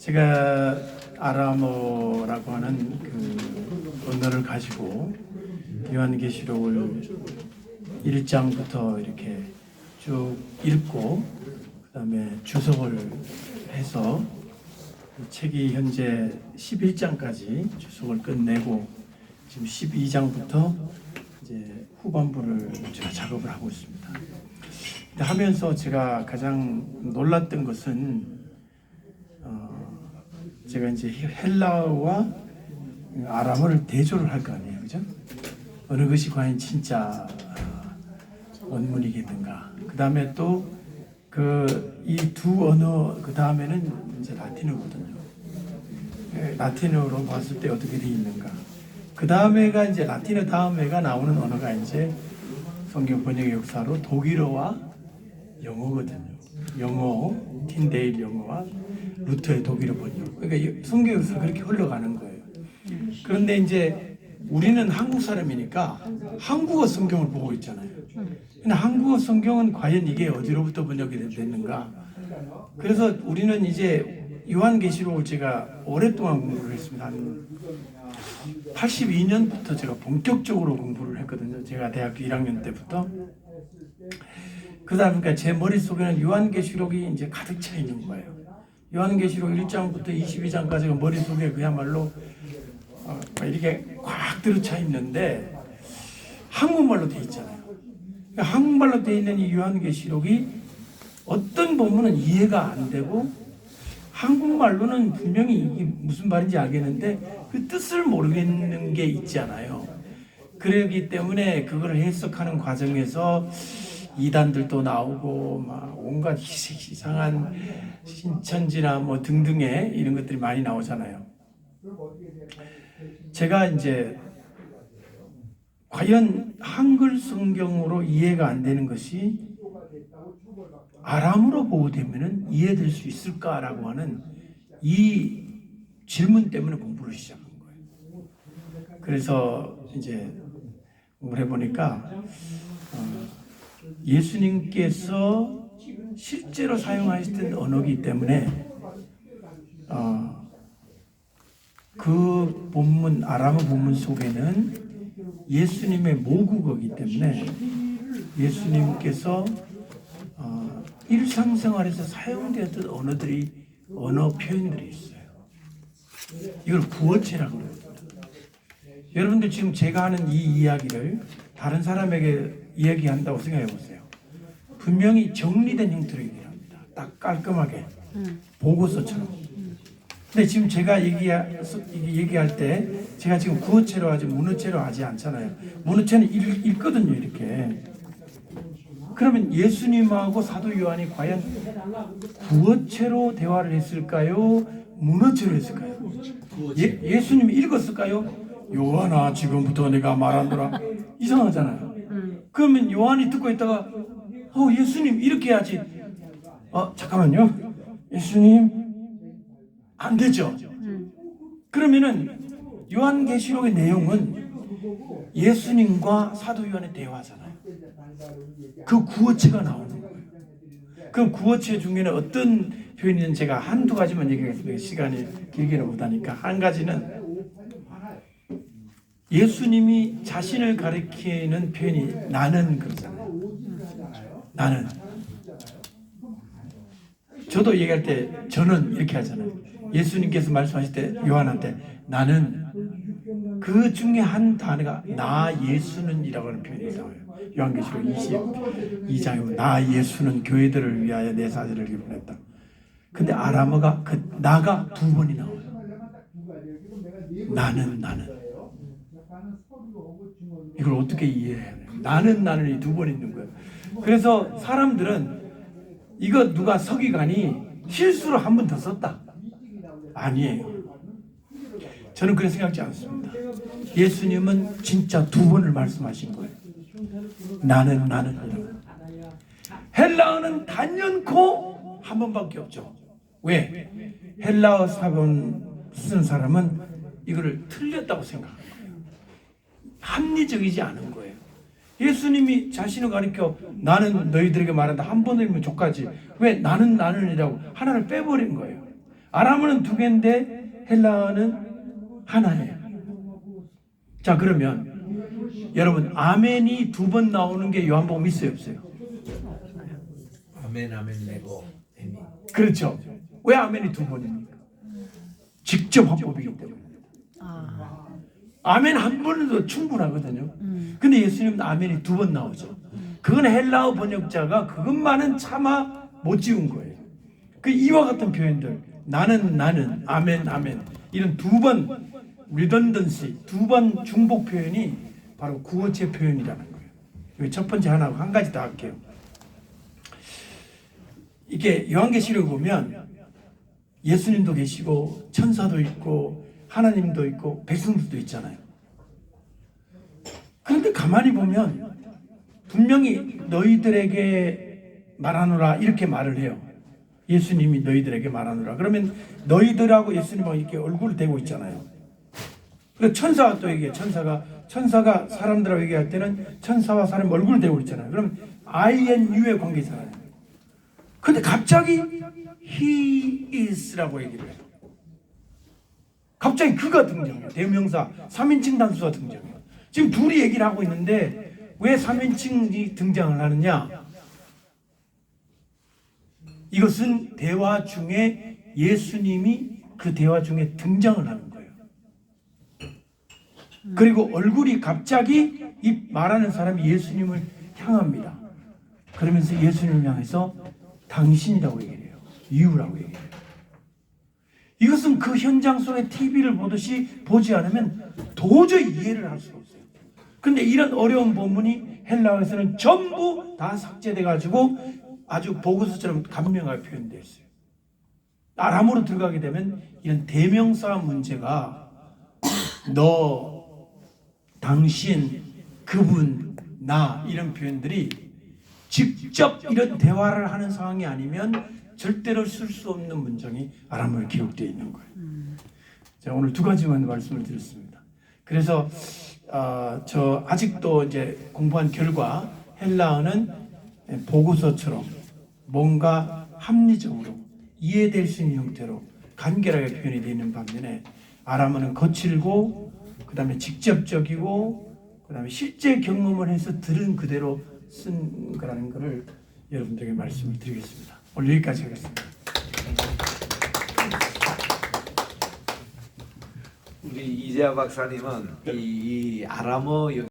제가 아람어라고 하는 그 언어를 가지고 요한계시록을 1장부터 이렇게 쭉 읽고 그다음에 주석을 해서 이 책이 현재 11장까지 주석을 끝내고 지금 12장부터 이제 후반부를 제가 작업을 하고 있습니다. 하면서 제가 가장 놀랐던 것은 어, 제가 이제 헬라어와 아람어를 대조를 할 거 아니에요, 그죠? 어느 것이 과연 진짜 어, 원문이겠는가? 그 다음에 또 그 이 두 언어 그 다음에는 이제 라틴어거든요. 예, 라틴어로 봤을 때 어떻게 돼 있는가? 그 다음에가 이제 라틴어 다음에가 나오는 언어가 이제 성경 번역의 역사로 독일어와 영어거든요. 영어, 틴데일 영어와 루터의 독일어 번역. 그러니까 이 성경 역사 그렇게 흘러가는 거예요. 그런데 이제 우리는 한국 사람이니까 한국어 성경을 보고 있잖아요. 근데 한국어 성경은 과연 이게 어디로부터 번역이 됐는가? 그래서 우리는 이제 요한계시록을 제가 오랫동안 공부를 했습니다. 한 82년부터 제가 본격적으로 공부를 했거든요. 제가 대학교 1학년 때부터. 그러다 보니까 제 머릿속에는 요한계시록이 이제 가득 차 있는 거예요. 요한계시록 1장부터 22장까지가 머릿속에 그야말로 어, 이렇게 꽉 들어차 있는데 한국말로 돼 있잖아요. 그러니까 한국말로 돼 있는 이 요한계시록이 어떤 부분은 이해가 안 되고 한국말로는 분명히 이게 무슨 말인지 알겠는데 그 뜻을 모르겠는 게 있잖아요. 그러기 때문에 그걸 해석하는 과정에서 이단들도 나오고 막 온갖 희- 이상한 신천지나 뭐 등등의 이런 것들이 많이 나오잖아요. 제가 이제 과연 한글 성경으로 이해가 안 되는 것이 아람으로 보호되면은 이해될 수 있을까라고 하는 이 질문 때문에 공부를 시작한 거예요. 그래서 이제 공부를 해보니까 어, 예수님께서 실제로 사용하셨던 언어이기 때문에 어, 그 본문 아람어 본문 속에는 예수님의 모국어이기 때문에 예수님께서 어, 일상생활에서 사용되었던 언어들이 언어 표현들이 있어요. 이걸 구어체라고 그럽니다. 여러분들 지금 제가 하는 이 이야기를 다른 사람에게 이야기한다고 생각해 보세요. 분명히 정리된 형태로 얘기를 합니다. 딱 깔끔하게 보고서처럼. 근데 지금 제가 얘기하, 얘기할 때 제가 지금 구어체로 하지 문어체로 하지 않잖아요. 문어체는 읽, 읽거든요 이렇게. 그러면 예수님하고 사도 요한이 과연 구어체로 대화를 했을까요? 문어체로 했을까요? 예, 예수님이 읽었을까요? 요한아 지금부터 내가 말하노라 이상하잖아요. 그러면 요한이 듣고 있다가 어 예수님 이렇게 해야지. 어 잠깐만요. 예수님 안 되죠. 그러면은 요한계시록의 내용은 예수님과 사도 요한의 대화잖아요. 그 구어체가 나오는 거예요. 그 구어체 중에는 어떤 표현이든 제가 한두 가지만 얘기하겠습니다. 시간이 길게는 못하니까 한 가지는 예수님이 자신을 가리키는 표현이 나는 그러잖아요. 나는. 저도 얘기할 때 저는 이렇게 하잖아요. 예수님께서 말씀하실 때 요한한테 나는 그 중에 한 단어가 나 예수는이라고 하는 표현이 나와요. 요한계시록 22장에 보면 나 예수는 교회들을 위하여 내 사제를 기록했다. 근데 아람어가 그 나가 두 번이 나와요. 나는 나는 이걸 어떻게 이해해야 돼요? 나는 나는 이 두 번 있는 거예요. 그래서 사람들은 이거 누가 서기관이 실수로 한 번 더 썼다. 아니에요. 저는 그렇게 생각지 않습니다. 예수님은 진짜 두 번을 말씀하신 거예요. 나는 나는. 헬라어는 단연코 한 번밖에 없죠. 왜? 헬라어 사본 쓰는 사람은 이거를 틀렸다고 생각합니다. 합리적이지 않은 거예요. 예수님이 자신을 가리켜 나는 너희들에게 말한다 한번 읽으면 족하지 왜 나는 나는이라고 하나를 빼버린 거예요. 아람어는 두 개인데 헬라어는 하나예요. 자 그러면 여러분 아멘이 두 번 나오는 게 요한복음 있어요 없어요? 아멘 아멘 아멘. 그렇죠. 왜 아멘이 두 번입니까? 직접 화법이기 때문에. 아, 아멘 한 번도 충분하거든요. 음. 근데 예수님은 아멘이 두 번 나오죠. 그건 헬라어 번역자가 그것만은 차마 못 지운 거예요. 그 이와 같은 표현들 나는 나는 아멘 아멘 이런 두 번 리던던시 두 번 중복 표현이 바로 구어체 표현이라는 거예요. 여기 첫 번째 하나 한 가지 더 할게요. 이게 요한계시록 보면 예수님도 계시고 천사도 있고 하나님도 있고 백성들도 있잖아요. 그런데 가만히 보면 분명히 너희들에게 말하노라 이렇게 말을 해요. 예수님이 너희들에게 말하노라. 그러면 너희들하고 예수님하고 이렇게 얼굴을 대고 있잖아요. 그 천사가 또 얘기해. 천사가 천사가 사람들하고 얘기할 때는 천사와 사람 얼굴을 대고 있잖아요. 그럼 I and you의 관계잖아요. 근데 갑자기 he is라고 얘기를 해요. 갑자기 그가 등장해요. 대명사 3인칭 단수가 등장해요. 지금 둘이 얘기를 하고 있는데 왜 3인칭이 등장을 하느냐? 이것은 대화 중에 예수님이 그 대화 중에 등장을 하는 거예요. 그리고 얼굴이 갑자기 이 말하는 사람이 예수님을 향합니다. 그러면서 예수님을 향해서 당신이라고 얘기를 해요. 이유라고 얘기해요. 이것은 그 현장 속의 TV를 보듯이 보지 않으면 도저히 이해를 할 수가 없어요. 근데 이런 어려운 본문이 헬라어에서는 전부 다 삭제돼 가지고 아주 보고서처럼 감명하게 표현되어 있어요. 아람으로 들어가게 되면 이런 대명사 문제가 너, 당신, 그분, 나 이런 표현들이 직접 이런 대화를 하는 상황이 아니면 절대로 쓸 수 없는 문장이 아람어에 기록되어 있는 거예요. 자, 오늘 두 가지만 말씀을 드렸습니다. 그래서 어, 저 아직도 이제 공부한 결과 헬라어는 보고서처럼 뭔가 합리적으로 이해될 수 있는 형태로 간결하게 표현이 되어 있는 반면에 아람어는 거칠고 그 다음에 직접적이고 그 다음에 실제 경험을 해서 들은 그대로 쓴 거라는 것을 여러분들에게 말씀을 드리겠습니다. 오늘 여기까지 하겠습니다. 우리 이재하 박사님은 이, 이 아람어